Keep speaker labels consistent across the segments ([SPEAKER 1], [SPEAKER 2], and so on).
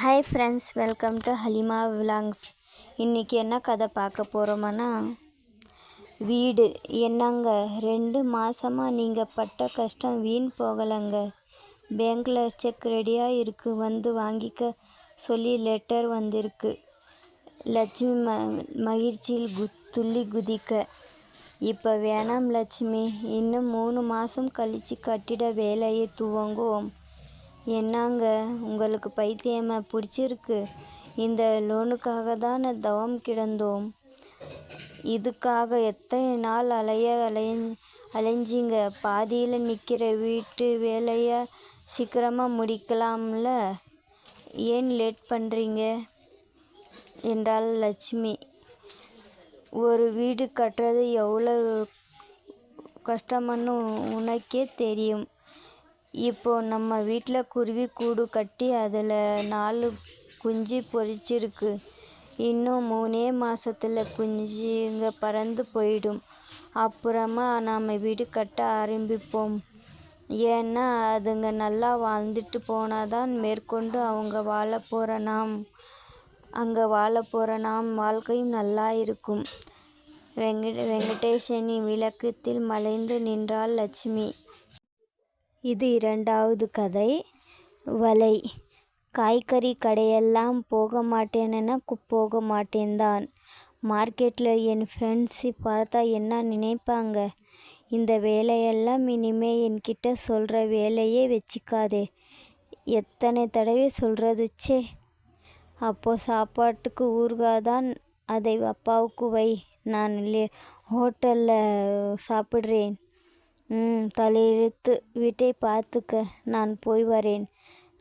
[SPEAKER 1] Hi friends welcome to Halima vlogs இன்றைக்கி என்ன கதை பார்க்க போகிறோம்னா வீடு. என்னங்க ரெண்டு மாதமாக நீங்கள் பட்ட கஷ்டம் வீண் போகலைங்க. பேங்க்கில் செக் ரெடியாக இருக்குது வந்து வாங்கிக்க சொல்லி லெட்டர் வந்திருக்கு. லட்சுமி ம மகிழ்ச்சியில் கு துள்ளி குதிக்க. இப்போ வேணாம் லட்சுமி. இன்னும் மூணு மாதம் கழித்து கட்டிட வேலையை துவங்குவோம். என்னங்க உங்களுக்கு பைத்தியமா பிடிச்சிருக்கு. இந்த லோனுக்காக தானே தவம் கிடந்தோம். இதுக்காக எத்தனை நாள் அலைய அலைய அலைஞ்சிங்க? பாதியில் நிற்கிற வீட்டு வேலையை சீக்கிரமாக முடிக்கலாம்ல? ஏன் லேட் பண்ணுறீங்க என்றாள் லட்சுமி. ஒரு வீடு கட்டுறது எவ்வளோ கஷ்டம்னு உனக்கே தெரியும். இப்போ நம்ம வீட்டில் குருவி கூடு கட்டி அதில் நாலு குஞ்சு பொரிச்சிருக்கு இன்னும் மூணே மாதத்தில் குஞ்சுங்க பறந்து போயிடும். அப்புறமா நாம் வீடு கட்ட ஆரம்பிப்போம். ஏன்னா அதுங்க நல்லா வாழ்ந்துட்டு போனால் தான் மேற்கொண்டு அவங்க வாழ போகிற நாம் அங்கே வாழ போகிற நாம் வாழ்க்கையும் நல்லா இருக்கும். வெங்கட வெங்கடேசனின் விளக்கத்தில் மலைந்து நின்றாள் லட்சுமி. இது இரண்டாவது கதை. வலை. காய்கறி கடையெல்லாம் போக மாட்டேன்னா போக மாட்டேன்தான் மார்க்கெட்டில் என் ஃப்ரெண்ட்ஸு பார்த்தா என்ன நினைப்பாங்க? இந்த வேலையெல்லாம் இனிமே என்கிட்ட சொல்கிற வேலையே வச்சுக்காதே. எத்தனை தடவை சொல்கிறது ச்சே அப்போது சாப்பாட்டுக்கு ஊறுகாதான் அதை அப்பாவுக்கு வை. நான் ஹோட்டலில் சாப்பிட்றேன். ம் தலையிழுத்து வீட்டை பார்த்துக்க. நான் போய் வரேன்.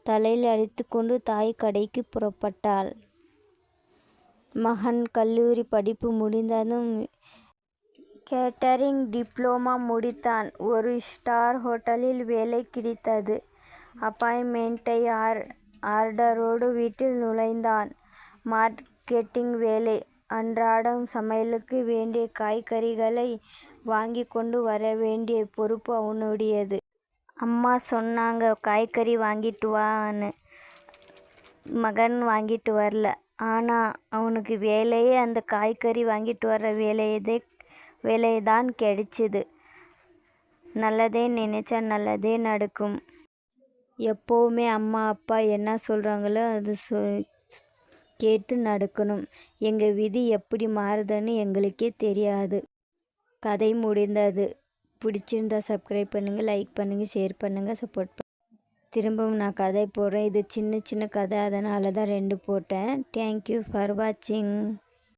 [SPEAKER 1] தலையில் அடித்துக்கொண்டு தாய் கடைக்கு புறப்பட்டாள். மகன் கல்லூரி படிப்பு முடிந்ததும் கேட்டரிங் டிப்ளோமா முடித்தான். ஒரு ஸ்டார் ஹோட்டலில் வேலை கிடைத்தது. அப்பாயின்மெண்ட்டை ஆர் ஆர்டரோடு வீட்டில் நுழைந்தான். மார்க்கெட்டிங் வேலை. அன்றாடம் சமையலுக்கு வேண்டிய காய்கறிகளை வாங்கி கொண்டு வர வேண்டிய பொறுப்பு அவனுடையது. அம்மா சொன்னாங்க காய்கறி வாங்கிட்டு வான்னு. மகன் வாங்கிட்டு வரல. ஆனால் அவனுக்கு வேலையே அந்த காய்கறி வாங்கிட்டு வர வேலையதே வேலையை தான் கிடைச்சிது. நல்லதே நினச்சா நல்லதே நடக்கும். எப்போவுமே அம்மா அப்பா என்ன சொல்கிறாங்களோ அது சொ கேட்டு நடக்கணும். எங்கள் விதி எப்படி மாறுதுன்னு எங்களுக்கே தெரியாது. கதை முடிந்தது. பிடிச்சிருந்தா சப்ஸ்கிரைப் பண்ணுங்கள் லைக் பண்ணுங்கள் ஷேர் பண்ணுங்கள் சப்போர்ட் பண்ணுங்கள் திரும்பவும் நான் கதை போடுறேன். இது சின்ன சின்ன கதை. அதனால தான் ரெண்டு போட்டேன். தேங்க்யூ ஃபார் வாட்சிங்